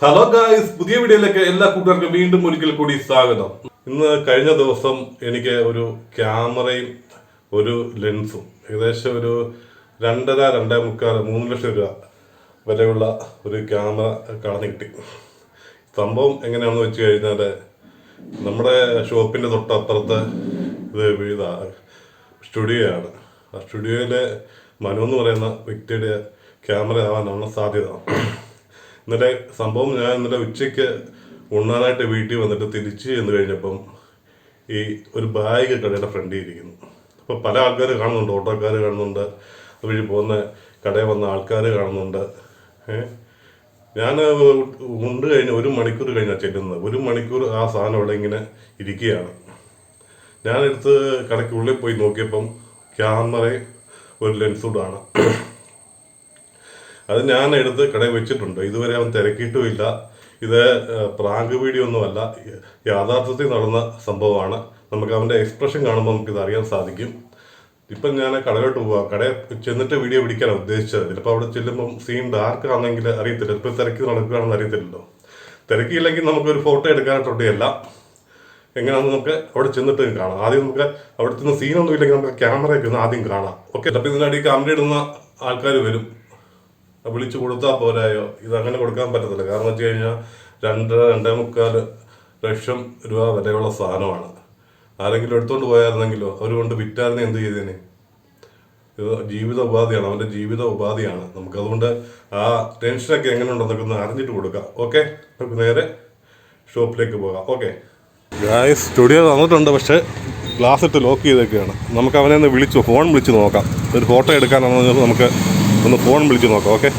Hello guys പുതിയ വീഡിയോയിലേക്ക് എല്ലാ കൂട്ടുകാർക്കും വീണ്ടും ഒരിക്കൽ കൂടി സ്വാഗതം. ഇന്ന് കഴിഞ്ഞ ദിവസം എനിക്ക് ഒരു ക്യാമറയും ഒരു ലെൻസും ഏകദേശം ഒരു രണ്ടര രണ്ടേ മുക്കാൽ മൂന്ന് ലക്ഷം രൂപ വരെയുള്ള ഒരു ക്യാമറ കളഞ്ഞു കിട്ടി. സംഭവം എങ്ങനെയാണെന്ന് വെച്ച് കഴിഞ്ഞാൽ നമ്മുടെ ഷോപ്പിന്റെ തൊട്ടപ്പുറത്ത് ഇത് സ്റ്റുഡിയോ ആണ്. ആ സ്റ്റുഡിയോയിലെ മനു എന്ന് പറയുന്ന വ്യക്തിയുടെ ക്യാമറ ആവാനാണ് സാധ്യത. ഇന്നലെ സംഭവം ഞാൻ ഇന്നലെ ഉച്ചയ്ക്ക് ഉണ്ണാനായിട്ട് വീട്ടിൽ വന്നിട്ട് തിരിച്ച് ചെന്ന് കഴിഞ്ഞപ്പം ഈ ഒരു ബാഗ് കടയുടെ ഫ്രണ്ടിൽ ഇരിക്കുന്നു. അപ്പോൾ പല ആൾക്കാർ കാണുന്നുണ്ട് ഓട്ടോക്കാർ കാണുന്നുണ്ട് അതുവഴി പോകുന്ന കടയിൽ വന്ന ആൾക്കാർ കാണുന്നുണ്ട്. ഞാൻ ഉണ്ട് കഴിഞ്ഞ് ഒരു മണിക്കൂർ കഴിഞ്ഞാൽ ചെല്ലുന്നത്. ഒരു മണിക്കൂർ ആ സാധനം അവിടെ ഇങ്ങനെ ഇരിക്കുകയാണ്. ഞാനെടുത്ത് കടയ്ക്കുള്ളിൽ പോയി നോക്കിയപ്പം ക്യാമറയും ഒരു ലെൻസൂടാണ് അത് ഞാൻ എടുത്ത് കടയിൽ വെച്ചിട്ടുണ്ട്. ഇതുവരെ അവൻ തിരക്കിയിട്ടുമില്ല. ഇത് പ്രാങ്ക് വീഡിയോ ഒന്നുമല്ല. യാഥാർത്ഥ്യത്തിൽ നടന്ന സംഭവമാണ്. നമുക്ക് അവന്റെ എക്സ്പ്രഷൻ കാണുമ്പോൾ നമുക്കിത് അറിയാൻ സാധിക്കും. ഇപ്പം ഞാൻ കടയിലോട്ട് പോവാം. കടയിൽ ചെന്നിട്ട് വീഡിയോ പിടിക്കാനാണ് ഉദ്ദേശിച്ചത്. ചിലപ്പോൾ അവിടെ ചെല്ലുമ്പം സീൻ ഡാർക്ക് ആണെങ്കിൽ അറിയത്തില്ല. ചിലപ്പോൾ തിരക്കി നടക്കുകയാണെന്ന് അറിയത്തില്ലല്ലോ. തിരക്കിയില്ലെങ്കിൽ നമുക്കൊരു ഫോട്ടോ എടുക്കാനായിട്ടൊട്ടിയല്ല എങ്ങനെയാണെന്ന് നമുക്ക് അവിടെ ചെന്നിട്ട് കാണാം. ആദ്യം നമുക്ക് അവിടെ ചെന്ന് സീനൊന്നും ഇല്ലെങ്കിൽ നമുക്ക് ക്യാമറയൊക്കെ ഒന്ന് ആദ്യം കാണാം. ഓക്കെ അപ്പം ഇതിനടി ക്യാമറ ഇടുന്ന ആൾക്കാർ വരും. വിളിച്ചു കൊടുത്താൽ പോരായോ? ഇത് അങ്ങനെ കൊടുക്കാൻ പറ്റത്തില്ല. കാരണം വെച്ച് കഴിഞ്ഞാൽ രണ്ടര രണ്ടേ മുക്കാൽ ലക്ഷം രൂപ വിലയുള്ള സാധനമാണ്. ആരെങ്കിലും എടുത്തുകൊണ്ട് പോയായിരുന്നെങ്കിലോ? അവർ കൊണ്ട് വിറ്റായിരുന്നു എന്ത് ചെയ്തേനെ? ഇത് ജീവിത ഉപാധിയാണ്. അവന്റെ ജീവിത ഉപാധിയാണ്. നമുക്കതുകൊണ്ട് ആ ടെൻഷനൊക്കെ എങ്ങനെ ഉണ്ടെന്നൊക്കെ ഒന്ന് അറിഞ്ഞിട്ട് കൊടുക്കാം. ഓക്കെ? നമുക്ക് നേരെ ഷോപ്പിലേക്ക് പോകാം. ഓക്കെ? ഗായ് സ്റ്റുഡിയോ തന്നിട്ടുണ്ട്. പക്ഷേ ഗ്ലാസ് ഇട്ട് ലോക്ക് ചെയ്തൊക്കെയാണ് നമുക്ക് അവനെ ഒന്ന് വിളിച്ചു ഫോൺ വിളിച്ച് നോക്കാം. ഒരു ഫോട്ടോ എടുക്കാനാണെന്ന് നമുക്ക് ഒന്ന് ഫോൺ വിളിച്ച് നോക്കാം ഓക്കെ?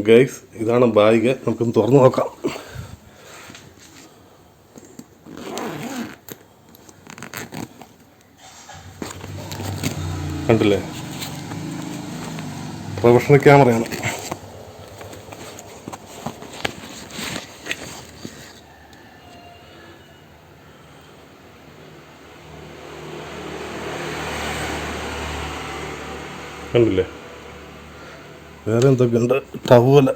ഗൈസ് ഇതാണ് ബാഗ്. നമുക്കൊന്ന് തുറന്നു നോക്കാം. കണ്ടില്ലേ? പ്രൊഫഷണൽ ക്യാമറയാണ്. കണ്ടില്ലേ? വേറെ എന്തൊക്കെയുണ്ട് ടവൽ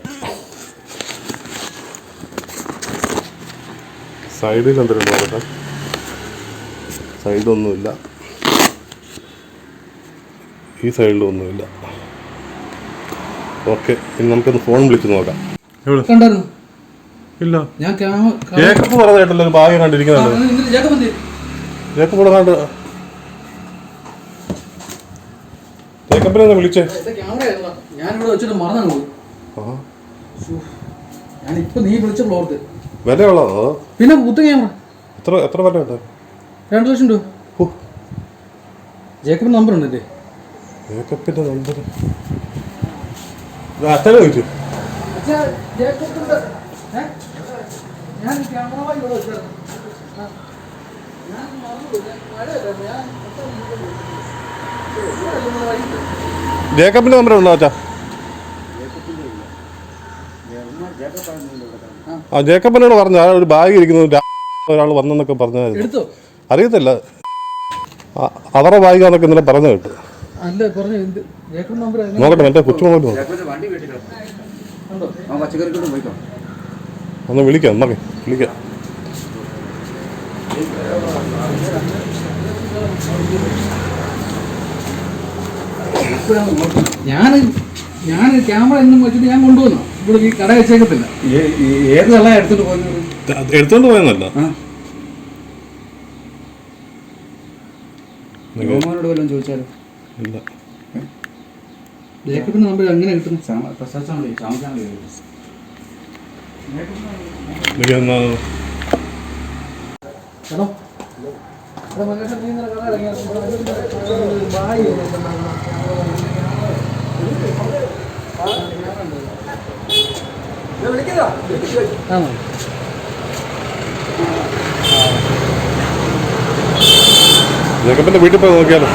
സൈഡിൽ എന്തെങ്കിലും നോക്കട്ടെ സൈഡൊന്നുമില്ല. ഈ സൈഡിലൊന്നുമില്ല. ഓക്കെ ഇനി നമുക്കൊന്ന് ഫോൺ വിളിച്ച് നോക്കാം. ഇല്ല. ഞാൻ ജേക്കബ് പറഞ്ഞിട്ടല്ലോ ഒരു ഭാഗ്യം കണ്ടിരിക്കുന്നുണ്ട്? ജേക്കബ് ഇവിടെ കണ്ട് ഒന്ന് വിളിച്ചേ? ഞാൻ ഇവിടെ വെച്ചിട്ട് മറന്നു പോയി. ആ. ഞാൻ ഇപ്പൊ നീ വിളിച്ചപ്പോൾ ഓർത്ത്. വിലയുള്ളതോ പിന്നെ പുത്ത ക്യാമറ. എത്ര എത്ര വില ഉണ്ട്? രണ്ടു ലക്ഷം രൂപ. ജേക്കബിന്റെ നമ്പർ ഉണ്ട് എന്റെ ജേക്കബിന്റെ നമ്പർ അച്ഛനെ ചോദിച്ചു? ഞാൻ ക്യാമറ ഇവിടെ വെച്ചായിരുന്നു. ഞാൻ മറന്നു മഴയല്ലായിരുന്നു. ഞാൻ ജേക്കബിന്റെ നമ്പർ ഉണ്ടോ അച്ഛാ? ആ ജേക്കബിനോട് പറഞ്ഞു ആ ഒരു ബാഗ് ഇരിക്കുന്നു ഒരാൾ വന്നെന്നൊക്കെ പറഞ്ഞായിരുന്നു. എടുത്തോ? അറിയത്തില്ല. അവരുടെ അവരുടെ ബാഗാന്നൊക്കെ ഇന്നലെ പറഞ്ഞു കേട്ടു. പറഞ്ഞു നോക്കട്ടെ മറ്റേ കൊച്ചുമോളോട് ഒന്ന് വിളിക്കാം വണ്ടി വിളിക്കാം. Thank ഉണ്ടോ ഞാൻ ഞാൻ ക്യാമറ എന്നും വെച്ചിട്ട് ഞാൻ കൊണ്ടുവന്നു ഇവിടെ ഈ കട വെച്ചേക്കത്തില്ല. ഏത് കള്ള എടുത്തിട്ട് പോയത്? എടുത്തോണ്ട് പോയെന്നല്ല ഗോമാനോട് വല്ലതും ചോദിച്ചാലോ? ഇല്ല. ജേക്കബിന്റെ നമ്പർ അങ്ങനെ ഹലോ. മകേഷൻ നീ കട ഇറങ്ങിയ? ജേക്കബിന്റെ വീട്ടിൽ പോയി നോക്കിയാലോ?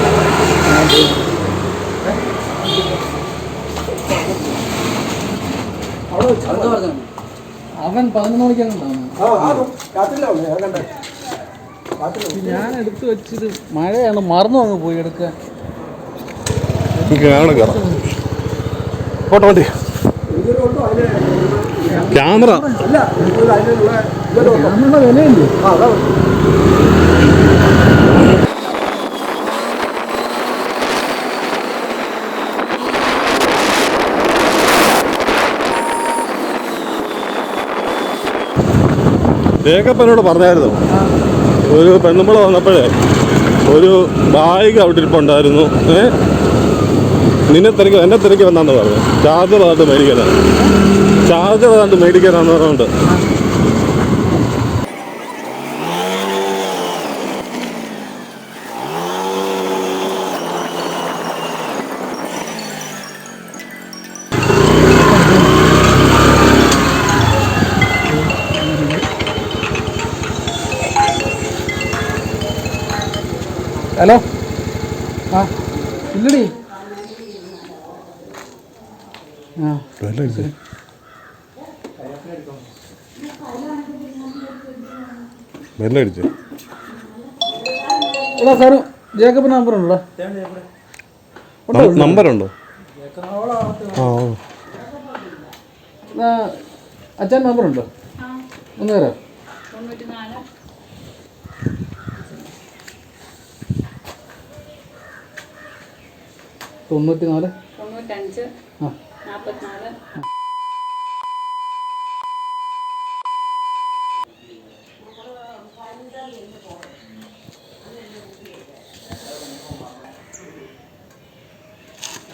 അവൻ പതിനൊന്ന് മണിക്കാണ് ഞാൻ എടുത്തു വെച്ചത് മഴയാണ് മറന്നു അങ്ങ് പോയി എടുക്കാൻ. കാണാം വിലയില്ലേ വണ്ടി. ക്യാമറ. ജേക്കപ്പനോട് പറഞ്ഞായിരുന്നു. ഒരു പെണ്ണുമ്പള വന്നപ്പോഴേ ഒരു ബാഗ് അവിടെ ഇരിപ്പുണ്ടായിരുന്നു. ഏ? നിന്നെ തിരക്ക് എന്നെ തിരക്ക് വന്നാന്ന് പറഞ്ഞു. ചാർജർ അതാണ്ട് മേടിക്കാനാണ് ചാർജർ അതാണ്ട് മേടിക്കാനാന്ന് പറഞ്ഞുകൊണ്ട് ഹലോ? ആ ഇല്ലടി. ബെല്ലടിച്ച് എടാ സാറ് ജേക്കബ് നമ്പർ ഉണ്ടോ? നമ്പർ ഉണ്ടോ ആ അച്ഛൻ നമ്പർ ഉണ്ടോ? ഒന്ന് തരാം. തൊണ്ണൂറ്റിനാല്. തൊണ്ണൂറ്റി നാല് തൊണ്ണൂറ്റഞ്ച്.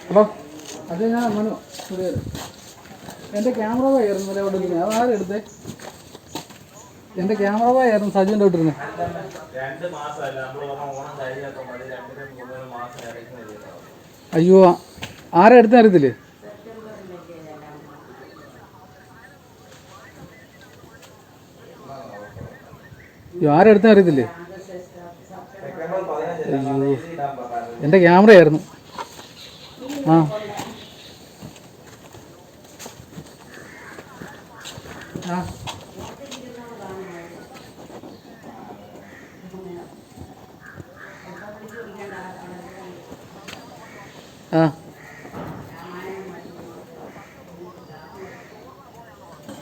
എടാ അത് ഞാൻ മനു എന്റെ ക്യാമറ പോയായിരുന്നു ഇരുന്നേ അത് ആരും എടുത്തേ? എന്റെ ക്യാമറ പോയായിരുന്നു സജീന്റെ വിട്ടിരുന്നത് അയ്യോ ആരാ എടുത്ത അറിയത്തില്ലേ അയ്യോ ആരാ എടുത്ത അറിയത്തില്ലേ? അയ്യോ എന്റെ ക്യാമറ ആയിരുന്നു ആ. ആ. ആ.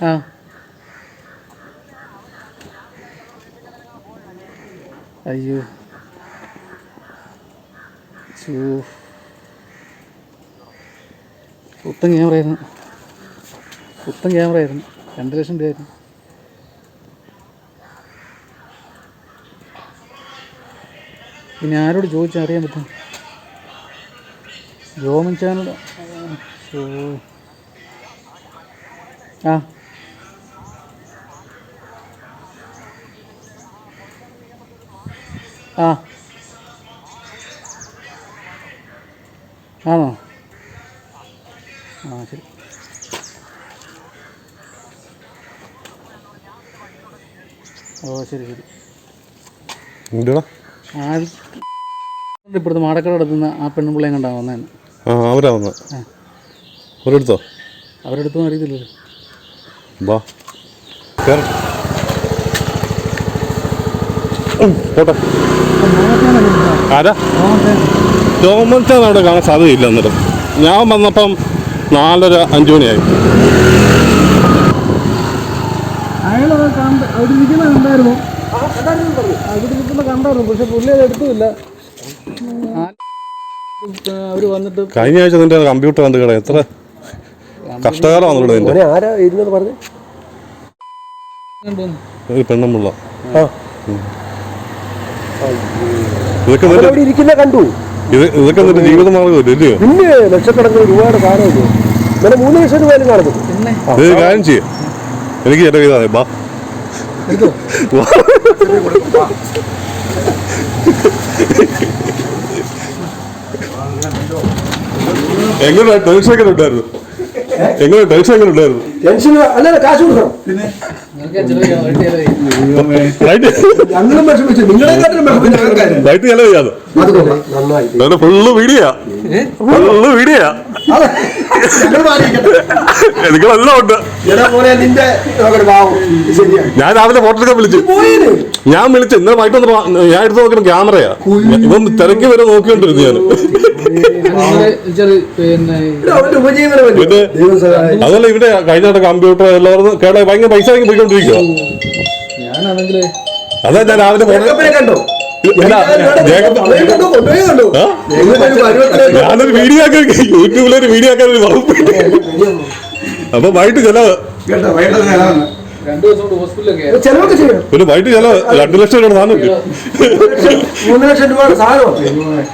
ആ. അയ്യോ. ചൂ. പുത്തൻ ക്യാമറയായിരുന്നു പുത്തൻ ക്യാമറയായിരുന്നു രണ്ട് ലക്ഷം രൂപയായിരുന്നു പിന്നെ ആരോട് ചോദിച്ചാൽ അറിയാൻ പറ്റും? ജോമൻ ആ. ആ. ആണോ? ആ ശരി. ഓ ശരി ശരി. എന്തുവാ? ഇപ്പോഴത്തെ മാടക്കട അടുത്തുനിന്ന് ആ പെണ്ണുപിള്ളയും കണ്ടാ വന്നേന്ന് ആ അവരാ വന്ന്. ഒരെടുത്തോ അവരെടുത്തൊന്നും അറിയത്തില്ലല്ലോ. വാ. കേറ്. പോട്ടെ. ആരാ? ജോമൻചാൻ അവിടെ കാണാൻ സാധ്യതയില്ല എന്നിട്ട്. ഞാൻ വന്നപ്പം നാലര അഞ്ചു മണിയായി. കഴിഞ്ഞ ആഴ്ച നിന്റെ കമ്പ്യൂട്ടർ വന്നു കിട എത്ര കഷ്ടകാലം വന്നു നിന്റെ. ആരാ ഇരുന്നത് പറഞ്ഞ്? ഒരു പെണ്ണുമുള്ള. ആ. ഇതൊക്കെ അവിടെ ഇരിക്കുന്ന കണ്ടു. ഇത് ഇതൊക്കെ നിന്റെ ജീവിതമാർഗമല്ലേ ഇല്ലയോ പിന്നെ ലക്ഷക്കണക്കിന് ഒരുപാട് സാധനമല്ലേ ഇന്നലെ മൂന്ന് ലക്ഷം രൂപയിലും കാണുന്നു ഇത് ഒരു കാര്യം ചെയ്യേ. എനിക്ക് ബാ എങ്ങനെ ടെൻഷൻ എങ്ങനെ ഉണ്ടായിരുന്നു? എങ്ങനെ ടെൻഷൻ എങ്ങനെ ഉണ്ടായിരുന്നു? ടെൻഷൻ അല്ലല്ല കാശ് കൊടുക്കണം. നിങ്ങൾക്ക് ഞങ്ങളും വിഷമിച്ചു. നിങ്ങളെക്കാട്ടിലും വിഷമിച്ചു. ഞങ്ങൾക്കായിരുന്നു. റൈറ്റ് ചെലവ് ചെയ്യാതെ നന്നായി. അതുകൊണ്ട് ഫുള്ള് വീഡിയോ വീഡിയോ ഉണ്ട്. ഞാൻ രാവിലെ ഫോട്ടോ എടുക്കാൻ വിളിച്ചു. ഞാൻ വിളിച്ചു. ഇന്നലെ വൈകിട്ട് ഞാൻ എടുത്ത് നോക്കുന്ന ക്യാമറയാ. ഇവൻ തിരക്കി വരെ നോക്കിക്കൊണ്ടിരുന്നു ഞാൻ. അതല്ല ഇവിടെ കഴിഞ്ഞ കമ്പ്യൂട്ടർ എല്ലാവരും കേട്ടോ ഭയങ്കര പൈസ പോയിക്കൊണ്ടിരിക്കുക അതാ ഞാൻ രാവിലെ ഫോട്ടോ കണ്ടോ? ഒരു ഞാനൊരു വീഡിയോ ആക്കാൻ യൂട്യൂബിലൊരു വീഡിയോ ആക്കാൻ ഒരു അപ്പൊ വൈകിട്ട് ചെയ്യണം. പിന്നെ വൈകിട്ട് ചെലവ് രണ്ടു ലക്ഷം രൂപ സാധനം മൂന്ന് ലക്ഷം രൂപയുടെ സാധനമാണ്